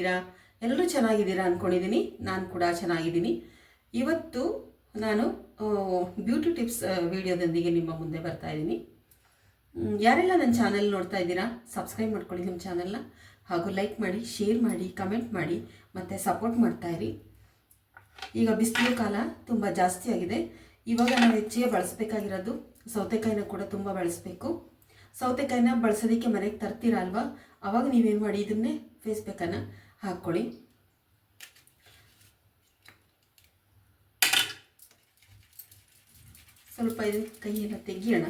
ಇದ್ದೀರಾ ಎಲ್ಲರೂ ಚೆನ್ನಾಗಿದ್ದೀರಾ ಅಂದ್ಕೊಂಡಿದ್ದೀನಿ ನಾನು ಕೂಡ ಚೆನ್ನಾಗಿದ್ದೀನಿ. ಇವತ್ತು ನಾನು ಬ್ಯೂಟಿ ಟಿಪ್ಸ್ ವಿಡಿಯೋದೊಂದಿಗೆ ನಿಮ್ಮ ಮುಂದೆ ಬರ್ತಾ ಇದ್ದೀನಿ. ಯಾರೆಲ್ಲ ನನ್ನ ಚಾನಲ್ ನೋಡ್ತಾ ಇದ್ದೀರಾ ಸಬ್ಸ್ಕ್ರೈಬ್ ಮಾಡ್ಕೊಳ್ಳಿ ನಿಮ್ಮ ಚಾನಲ್ನ ಹಾಗೂ ಲೈಕ್ ಮಾಡಿ ಶೇರ್ ಮಾಡಿ ಕಮೆಂಟ್ ಮಾಡಿ, ಮತ್ತು ಸಪೋರ್ಟ್ ಮಾಡ್ತಾ ಇರಿ. ಈಗ ಬಿಸಿಲು ಕಾಲ ತುಂಬ ಜಾಸ್ತಿ ಆಗಿದೆ. ಇವಾಗ ನಾವು ಹೆಚ್ಚಿಗೆ ಬಳಸಬೇಕಾಗಿರೋದು ಸೌತೆಕಾಯಿನ ಕೂಡ ತುಂಬ ಬಳಸಬೇಕು. ಸೌತೆಕಾಯಿನ ಬಳಸೋದಕ್ಕೆ ಮನೆಗೆ ತರ್ತೀರ ಅಲ್ವಾ? ಅವಾಗ ನೀವೇನು ಮಾಡಿ? ಇದನ್ನೇ ಪ್ಯಾಕನ್ನು ಹಾಕ್ಕೊಳ್ಳಿ. ಸ್ವಲ್ಪ ಇದು ಕೈಯನ್ನು ತೆಗಿಯೋಣ.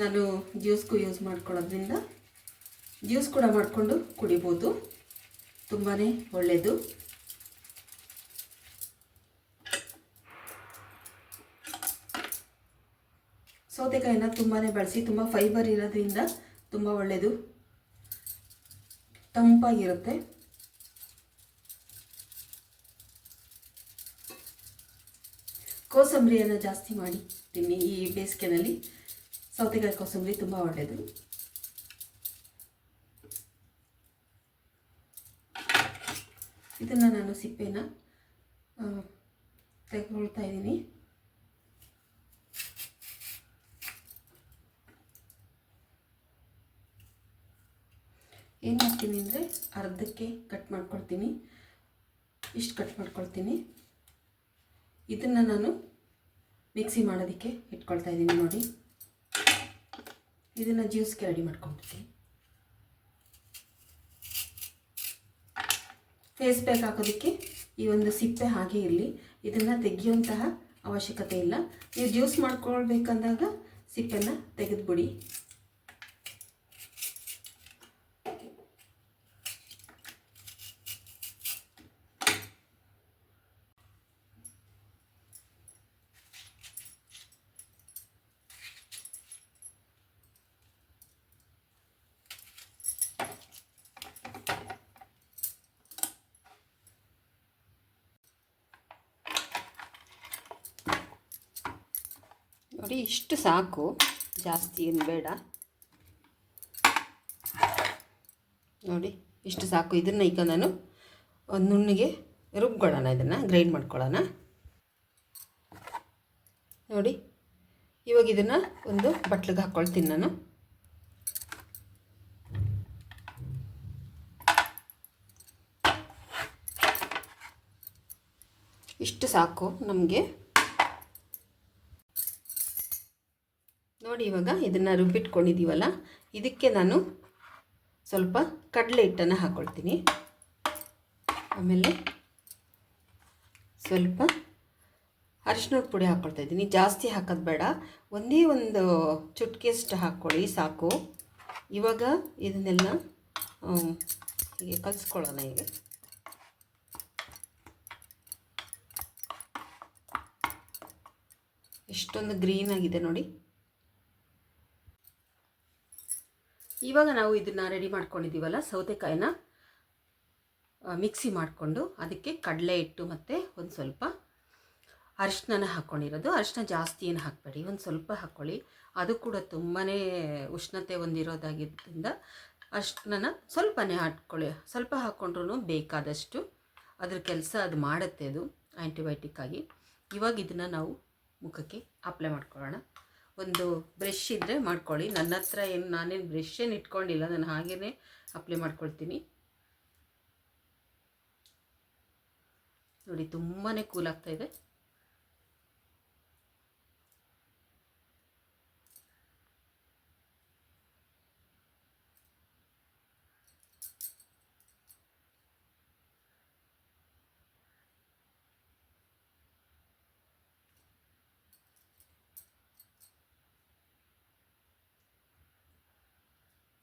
ನಾನು ಜ್ಯೂಸ್ಗೂ ಯೂಸ್ ಮಾಡ್ಕೊಳ್ಳೋದ್ರಿಂದ ಜ್ಯೂಸ್ ಕೂಡ ಮಾಡಿಕೊಂಡು ಕುಡಿಬೋದು. ತುಂಬಾ ಒಳ್ಳೆಯದು. ಸೌತೆಕಾಯಿನ ತುಂಬಾ ಬಳಸಿ, ತುಂಬ ಫೈಬರ್ ಇರೋದ್ರಿಂದ ತುಂಬ ಒಳ್ಳೆಯದು. ತಂಪಾಗಿರುತ್ತೆ. ಕೋಸಂಬರಿಯನ್ನು ಜಾಸ್ತಿ ಮಾಡಿ ತಿನ್ನಿ ಈ ಬೇಸಿಗೆನಲ್ಲಿ. ಸೌತೆಕಾಯಿ ಕೋಸಂಬರಿ ತುಂಬ ಒಳ್ಳೆಯದು ಇದನ್ನು ನಾನು ಸಿಪ್ಪೆನ ತೆಗೊಳ್ತಾ ಇದ್ದೀನಿ. ಏನು ಮಾಡ್ತೀನಿ ಅಂದರೆ ಅರ್ಧಕ್ಕೆ ಕಟ್ ಮಾಡ್ಕೊಳ್ತೀನಿ. ಇಷ್ಟು ಕಟ್ ಮಾಡ್ಕೊಳ್ತೀನಿ. ಇದನ್ನು ನಾನು ಮಿಕ್ಸಿ ಮಾಡೋದಕ್ಕೆ ಇಟ್ಕೊಳ್ತಾ ಇದ್ದೀನಿ ನೋಡಿ. ಇದನ್ನು ಜ್ಯೂಸ್ಗೆ ರೆಡಿ ಮಾಡ್ಕೊಳ್ತೀನಿ. ಫೇಸ್ ಪ್ಯಾಕ್ ಹಾಕೋದಕ್ಕೆ ಈ ಒಂದು ಸಿಪ್ಪೆ ಹಾಗೆ ಇರಲಿ. ಇದನ್ನು ತೆಗೆಯುವಂತಹ ಅವಶ್ಯಕತೆ ಇಲ್ಲ. ನೀವು ಜ್ಯೂಸ್ ಮಾಡ್ಕೊಳ್ಬೇಕಂದಾಗ ಸಿಪ್ಪೆನ ತೆಗೆದುಬಿಡಿ. ನೋಡಿ, ಇಷ್ಟು ಸಾಕು. ಜಾಸ್ತಿ ಏನು ಬೇಡ. ನೋಡಿ, ಇಷ್ಟು ಸಾಕು. ಇದನ್ನು ಈಗ ನಾನು ಒಂದು ನುಣ್ಣಿಗೆ ರುಬ್ಕೊಳ್ಳೋಣ, ಇದನ್ನು ಗ್ರೈಂಡ್ ಮಾಡ್ಕೊಳ್ಳೋಣ. ನೋಡಿ, ಇವಾಗ ಇದನ್ನು ಒಂದು ಬಟ್ಲಿಗೆ ಹಾಕ್ಕೊಳ್ತೀನಿ ನಾನು. ಇಷ್ಟು ಸಾಕು ನಮಗೆ. ನೋಡಿ ಇವಾಗ ಇದನ್ನು ರುಬ್ಬಿಟ್ಕೊಂಡಿದ್ದೀವಲ್ಲ, ಇದಕ್ಕೆ ನಾನು ಸ್ವಲ್ಪ ಕಡಲೆ ಹಿಟ್ಟನ್ನು ಹಾಕ್ಕೊಳ್ತೀನಿ ಆಮೇಲೆ ಸ್ವಲ್ಪ ಅರಿಶಿನದ ಪುಡಿ ಹಾಕ್ಕೊಳ್ತಾ ಇದ್ದೀನಿ. ಜಾಸ್ತಿ ಹಾಕೋದು ಬೇಡ. ಒಂದೇ ಒಂದು ಚುಟ್ಕಿಯಷ್ಟು ಹಾಕ್ಕೊಳ್ಳಿ, ಸಾಕು. ಇವಾಗ ಇದನ್ನೆಲ್ಲ ಹೀಗೆ ಕಲಿಸ್ಕೊಳ್ಳೋಣ ಈಗ. ಎಷ್ಟೊಂದು ಗ್ರೀನ್ ಆಗಿದೆ ನೋಡಿ. ಇವಾಗ ನಾವು ಇದನ್ನು ರೆಡಿ ಮಾಡ್ಕೊಂಡಿದ್ದೀವಲ್ಲ ಸೌತೆಕಾಯಿನ ಮಿಕ್ಸಿ ಮಾಡಿಕೊಂಡು ಅದಕ್ಕೆ ಕಡಲೆ ಹಿಟ್ಟು ಮತ್ತು ಒಂದು ಸ್ವಲ್ಪ ಅರಿಶಿನ ಹಾಕ್ಕೊಂಡಿರೋದು ಅರಿಶಿನ ಜಾಸ್ತಿ ಏನು ಹಾಕಬೇಡಿ, ಒಂದು ಸ್ವಲ್ಪ ಹಾಕ್ಕೊಳ್ಳಿ ಅದು ಕೂಡ ತುಂಬಾ ಉಷ್ಣತೆ ಹೊಂದಿರೋದಾಗಿದ್ದರಿಂದ ಅರಿಶಿನ ಸ್ವಲ್ಪನೇ ಹಾಕ್ಕೊಳ್ಳಿ. ಸ್ವಲ್ಪ ಹಾಕ್ಕೊಂಡ್ರೂ ಬೇಕಾದಷ್ಟು ಅದ್ರ ಕೆಲಸ ಅದು ಮಾಡುತ್ತೆ ಅದು ಆ್ಯಂಟಿಬಯೋಟಿಕ್ ಆಗಿ. ಇವಾಗ ಇದನ್ನು ನಾವು ಮುಖಕ್ಕೆ ಅಪ್ಲೈ ಮಾಡ್ಕೊಳ್ಳೋಣ. ಒಂದು ಬ್ರಷ್ ಇದ್ದರೆ ಮಾಡ್ಕೊಳ್ಳಿ. ನನ್ನ ಹತ್ರ ಏನು ನಾನೇನು ಬ್ರಷ್ ಏನು ಇಟ್ಕೊಂಡಿಲ್ಲ, ನಾನು ಹಾಗೇ ಅಪ್ಲೈ ಮಾಡ್ಕೊಳ್ತೀನಿ. ನೋಡಿ ತುಂಬಾ ಕೂಲ್ ಆಗ್ತಾ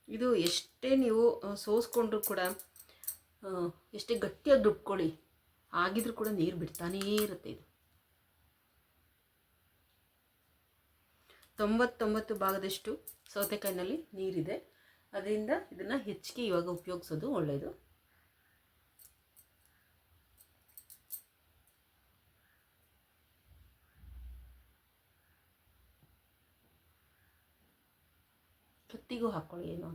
ಇದೆ ಎಷ್ಟೇ ನೀವು ಸೋಸ್ಕೊಂಡ್ರೂ ಕೂಡ ಎಷ್ಟೇ ಗಟ್ಟಿಯಾಗಿ ದುಡ್ಕೊಳ್ಳಿ ಆಗಿದ್ರೂ ಕೂಡ ನೀರು ಬಿಡ್ತಾನೇ ಇರುತ್ತೆ ಇದು. ತೊಂಬತ್ತೊಂಬತ್ತು ಭಾಗದಷ್ಟು ಸೌತೆಕಾಯಿನಲ್ಲಿ ನೀರಿದೆ. ಅದರಿಂದ ಇದನ್ನು ಹೆಚ್ಚಿಗೆ ಇವಾಗ ಉಪಯೋಗಿಸೋದು ಒಳ್ಳೆಯದು ಕತ್ತಿಗೂ ಹಾಕ್ಕೊಳ್ಳಿ ಏನೂ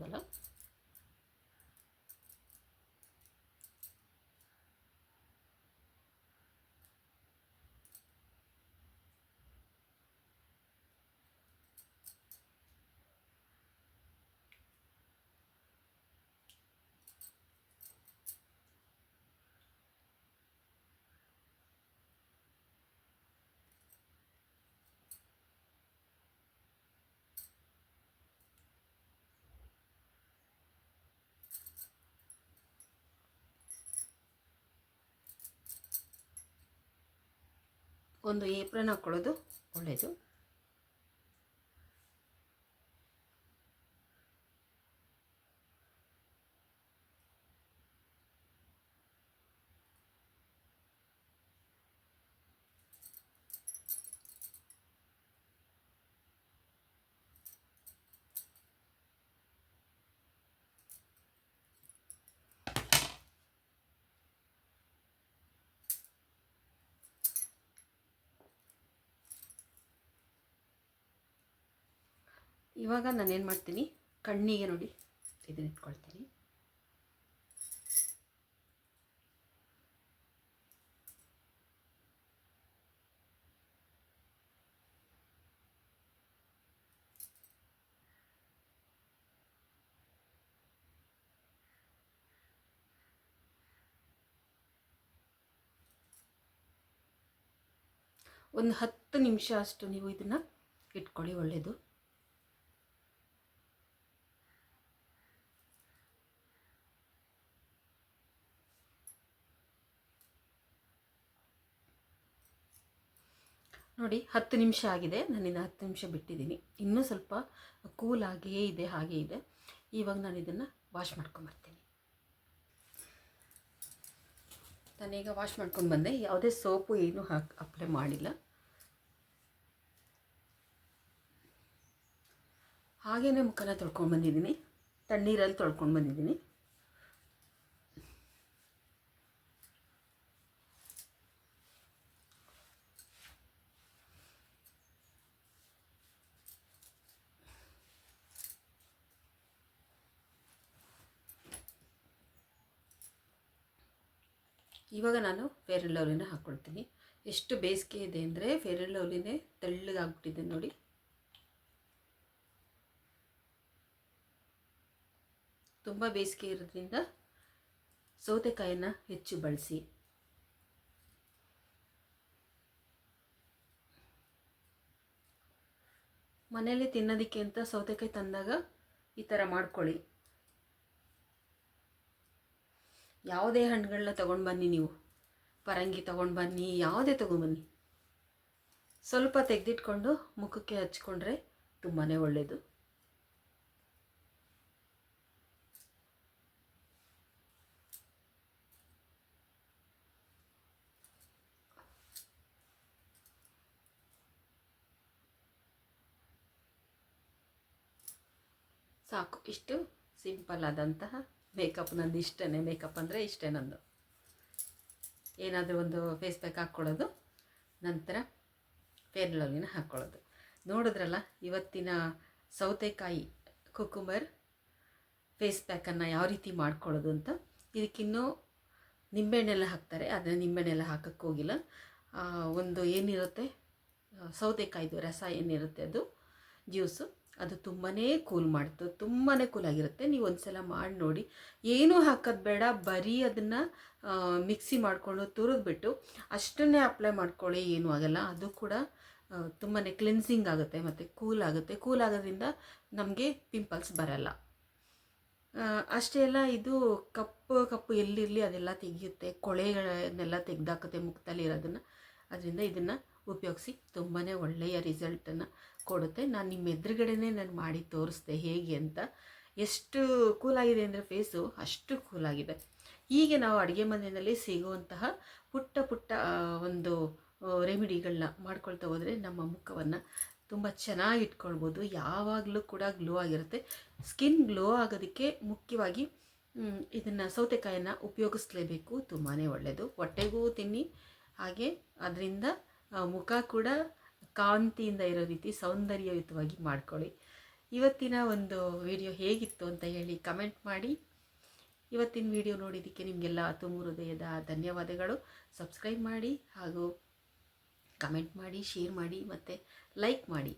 ಒಂದು ಏಪ್ರನ್ ಹಾಕ್ಕೊಳ್ಳೋದು ಒಳ್ಳೆಯದು. ಇವಾಗ ನಾನೇನು ಮಾಡ್ತೀನಿ? ಕಣ್ಣಿಗೆ ನೋಡಿ, ಇದನ್ನ ಇಟ್ಕೊಳ್ತೀನಿ. ಒಂದು ಹತ್ತು ನಿಮಿಷ ಅಷ್ಟು ನೀವು ಇದನ್ನು ಇಟ್ಕೊಳ್ಳಿ ಒಳ್ಳೆಯದು ನೋಡಿ, ಹತ್ತು ನಿಮಿಷ ಆಗಿದೆ. ನಾನಿನ್ನು ಹತ್ತು ನಿಮಿಷ ಬಿಟ್ಟಿದ್ದೀನಿ. ಇನ್ನೂ ಸ್ವಲ್ಪ ಕೂಲ್ ಆಗಿಯೇ ಇದೆ, ಹಾಗೆ ಇದೆ. ಇವಾಗ ನಾನು ಇದನ್ನು ವಾಶ್ ಮಾಡ್ಕೊಂಬರ್ತೀನಿ ನಾನೀಗ ವಾಶ್ ಮಾಡ್ಕೊಂಡು ಬಂದೆ. ಯಾವುದೇ ಸೋಪು ಏನು ಹಾಕಿ ಅಪ್ಲೈ ಮಾಡಿಲ್ಲ. ಹಾಗೆಯೇ ಮುಖನ ತೊಳ್ಕೊಂಡು ಬಂದಿದ್ದೀನಿ. ತಣ್ಣೀರಲ್ಲಿ ತೊಳ್ಕೊಂಡು ಬಂದಿದ್ದೀನಿ. ಇವಾಗ ನಾನು ಫೇರ್ ಆ್ಯಂಡ್ ಲವ್ಲಿನ ಹಾಕ್ಕೊಳ್ತೀನಿ. ಎಷ್ಟು ಬೇಸಿಗೆ ಇದೆ ಅಂದರೆ ಫೇರ್ ಆ್ಯಂಡ್ ಲವ್ಲಿನೇ ತೆಳ್ಳಗಾಗ್ಬಿಟ್ಟಿದೆ ನೋಡಿ. ತುಂಬ ಬೇಸಿಗೆ ಇರೋದ್ರಿಂದ ಸೌತೆಕಾಯಿನ ಹೆಚ್ಚು ಬಳಸಿ. ಮನೆಯಲ್ಲಿ ತಿನ್ನೋದಕ್ಕೆ ಅಂತ ಸೌತೆಕಾಯಿ ತಂದಾಗ ಈ ಥರ ಮಾಡ್ಕೊಳ್ಳಿ. ಯಾವುದೇ ಹಣ್ಣುಗಳನ್ನ ತೊಗೊಂಡು ಬನ್ನಿ ನೀವು. ಪರಂಗಿ ತೊಗೊಂಡು ಬನ್ನಿ, ಯಾವುದೇ ತೊಗೊಂಡ್ಬನ್ನಿ ಸ್ವಲ್ಪ ತೆಗೆದಿಟ್ಕೊಂಡು ಮುಖಕ್ಕೆ ಹಚ್ಕೊಂಡ್ರೆ ತುಂಬಾ ಒಳ್ಳೆಯದು ಸಾಕು. ಇಷ್ಟು ಸಿಂಪಲ್ ಆದಂತಹ ಮೇಕಪ್ ನಂದು ಇಷ್ಟೇ ಮೇಕಪ್ ಅಂದರೆ ಇಷ್ಟೇ ನಂದು. ಏನಾದರೂ ಒಂದು ಫೇಸ್ ಪ್ಯಾಕ್ ಹಾಕ್ಕೊಳ್ಳೋದು, ನಂತರ ಫೇರ್ ಲವ್ಲಿನ ಹಾಕ್ಕೊಳ್ಳೋದು. ನೋಡಿದ್ರಲ್ಲ, ಇವತ್ತಿನ ಸೌತೆಕಾಯಿ ಕುಕುಂಬರ್ ಫೇಸ್ ಪ್ಯಾಕನ್ನು ಯಾವ ರೀತಿ ಮಾಡ್ಕೊಳ್ಳೋದು ಅಂತ? ಇದಕ್ಕಿನ್ನೂ ನಿಂಬೆಹಣ್ಣೆಲ್ಲ ಹಾಕ್ತಾರೆ, ಆದರೆ ನಿಂಬೆಹಣ್ಣೆಲ್ಲ ಹಾಕಕ್ಕೆ ಹೋಗಿಲ್ಲ. ಒಂದು ಏನಿರುತ್ತೆ? ಸೌತೆಕಾಯಿದು ರಸ ಏನಿರುತ್ತೆ ಅದು? ಜ್ಯೂಸು. ಅದು ತುಂಬಾ ಕೂಲ್ ಮಾಡ್ತು ತುಂಬಾ ಕೂಲಾಗಿರುತ್ತೆ ನೀವು ಒಂದು ಸಲ ಮಾಡಿ ನೋಡಿ. ಏನೂ ಹಾಕೋದು ಬೇಡ, ಬರೀ ಅದನ್ನು ಮಿಕ್ಸಿ ಮಾಡಿಕೊಂಡು ತುರಿದ್ಬಿಟ್ಟು ಅಷ್ಟನ್ನೇ ಅಪ್ಲೈ ಮಾಡ್ಕೊಳ್ಳಿ, ಏನೂ ಆಗಲ್ಲ. ಅದು ಕೂಡ ತುಂಬಾ ಕ್ಲೆನ್ಸಿಂಗ್ ಆಗುತ್ತೆ ಮತ್ತು ಕೂಲ್ ಆಗುತ್ತೆ. ಕೂಲ್ ಆಗೋದ್ರಿಂದ ನಮಗೆ ಪಿಂಪಲ್ಸ್ ಬರಲ್ಲ. ಅಷ್ಟೇ ಅಲ್ಲ, ಇದು ಕಪ್ಪು ಕಪ್ಪು ಎಲ್ಲಿರಲಿ ಅದೆಲ್ಲ ತೆಗೆಯುತ್ತೆ. ಕೊಳೆಗಳನ್ನೆಲ್ಲ ತೆಗೆದಾಕುತ್ತೆ ಮುಖದಲ್ಲಿ ಇರೋದನ್ನು. ಅದರಿಂದ ಇದನ್ನು ಉಪಯೋಗಿಸಿ ತುಂಬಾ ಒಳ್ಳೆಯ ರಿಸಲ್ಟನ್ನು ಕೊಡುತ್ತೆ. ನಾನು ನಿಮ್ಮ ಎದುರುಗಡೆನೇ ನಾನು ಮಾಡಿ ತೋರಿಸ್ದೆ ಹೇಗೆ ಅಂತ. ಎಷ್ಟು ಕೂಲಾಗಿದೆ ಅಂದರೆ ಫೇಸು ಅಷ್ಟು ಕೂಲಾಗಿದೆ ಹೀಗೆ ನಾವು ಅಡುಗೆ ಮನೆಯಲ್ಲಿ ಸಿಗುವಂತಹ ಪುಟ್ಟ ಪುಟ್ಟ ಒಂದು ರೆಮಿಡಿಗಳನ್ನ ಮಾಡ್ಕೊಳ್ತಾ ಹೋದರೆ ನಮ್ಮ ಮುಖವನ್ನು ತುಂಬ ಚೆನ್ನಾಗಿ ಇಟ್ಕೊಳ್ಬೋದು. ಯಾವಾಗಲೂ ಕೂಡ ಗ್ಲೋ ಆಗಿರುತ್ತೆ. ಸ್ಕಿನ್ ಗ್ಲೋ ಆಗೋದಕ್ಕೆ ಮುಖ್ಯವಾಗಿ ಇದನ್ನು ಸೌತೆಕಾಯನ್ನು ಉಪಯೋಗಿಸ್ಲೇಬೇಕು. ತುಂಬಾ ಒಳ್ಳೆಯದು ಹೊಟ್ಟೆಗೂ ತಿನ್ನಿ. ಹಾಗೆ, ಅದರಿಂದ ಮುಖ ಕೂಡ ಕಾಂತಿಯಿಂದ ಇರೋ ರೀತಿ ಸೌಂದರ್ಯಯುತವಾಗಿ ಮಾಡ್ಕೊಳ್ಳಿ. ಇವತ್ತಿನ ಒಂದು ವಿಡಿಯೋ ಹೇಗಿತ್ತು ಅಂತ ಹೇಳಿ ಕಮೆಂಟ್ ಮಾಡಿ. ಇವತ್ತಿನ ವಿಡಿಯೋ ನೋಡಿದ್ದಕ್ಕೆ ನಿಮಗೆಲ್ಲ ತುಂಬ ಹೃದಯದ ಧನ್ಯವಾದಗಳು. ಸಬ್ಸ್ಕ್ರೈಬ್ ಮಾಡಿ ಹಾಗೂ ಕಮೆಂಟ್ ಮಾಡಿ ಶೇರ್ ಮಾಡಿ, ಮತ್ತು ಲೈಕ್ ಮಾಡಿ.